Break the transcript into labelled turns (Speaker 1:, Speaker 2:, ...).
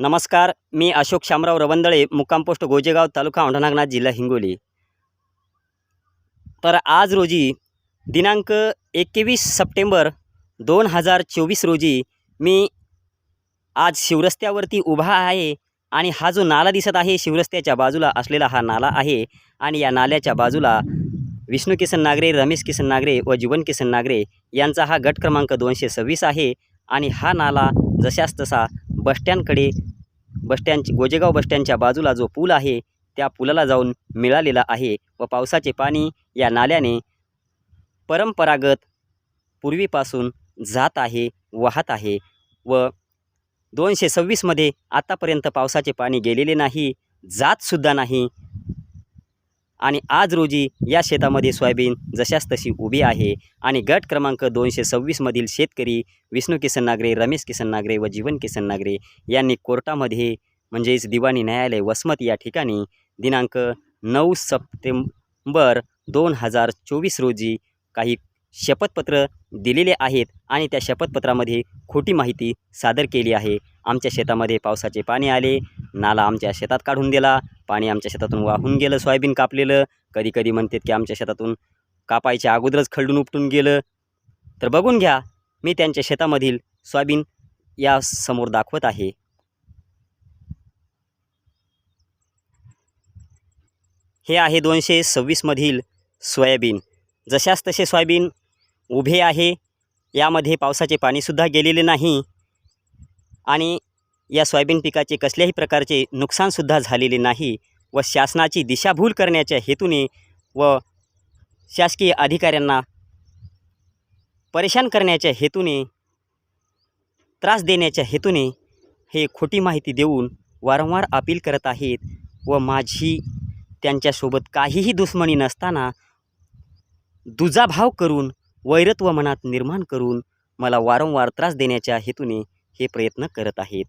Speaker 1: नमस्कार मी अशोक शामराव रवंदळे मुक्काम पोस्ट गोजेगाव तालुका औंढानागनाथ जिल्हा हिंगोली. तर आज रोजी दिनांक एकवीस सप्टेंबर दोन हजार चोवीस रोजी मी आज शिवरस्त्यावरती उभा आहे आणि हा जो नाला दिसत आहे शिवरस्त्याच्या बाजूला असलेला हा नाला आहे आणि या नाल्याच्या बाजूला विष्णू किसन नागरे रमेश किसन नागरे व जीवन किसन नागरे यांचा हा गट क्रमांक दोनशे सव्वीस आहे आणि हा नाला जशास तसा बसस्टँडकडे बसस्टँड गोजेगाव बसस्टँडच्या बाजूला जो पूल आहे त्या पुलाला जाऊन मिळालेला आहे व पावसाचे पाणी या नाल्याने परंपरागत पूर्वीपासून जात आहे वाहत आहे व दोनशे सव्वीसमध्ये आतापर्यंत पावसाचे पाणी गेलेले नाही जातसुद्धा नाही. आणि आज रोजी या शेतामध्ये सोयाबीन जशास तशी उभी आहे आणि गट क्रमांक दोनशे सव्वीसमधील शेतकरी विष्णू किसन नागरे रमेश किसन नागरे व जीवन किसन नागरे यांनी कोर्टामध्ये म्हणजेच दिवाणी न्यायालय वसमत या ठिकाणी दिनांक नऊ सप्टेंबर दोन हजार चोवीस रोजी काही शपथपत्र दिलेले आहेत आणि त्या शपथपत्रामध्ये खोटी माहिती सादर केली आहे. आमच्या शेतामध्ये पावसाचे पाणी आले. नाला आमच्या शेतात काढून दिला. पाणी आमच्या शेतातून वाहून गेलं. सोयाबीन कापलेलं. कधी कधी म्हणतात की आमच्या शेतातून कापायच्या अगोदरच खळडून उपटून गेलं. तर बघून घ्या मी त्यांच्या शेतामधील सोयाबीन या समोर दाखवत आहे. हे आहे दोनशे सव्वीसमधील सोयाबीन. जशास तसे सोयाबीन उभे आहे. यामध्ये पावसाचे पाणीसुद्धा गेलेले नाही. आणि या सोयाबीन पिकाचे कसल्याही प्रकारचे नुकसानसुद्धा झालेले नाही व शासनाची दिशाभूल करण्याच्या हेतूने व शासकीय अधिकाऱ्यांना परेशान करण्याच्या हेतूने त्रास देण्याच्या हेतूने हे खोटी माहिती देऊन वारंवार अपील करत आहेत व माझी त्यांच्यासोबत काहीही दुश्मनी नसताना दुजाभाव करून वैरत्व मनात निर्माण करून मला वारंवार त्रास देण्याच्या हेतूने हे प्रयत्न करत आहेत.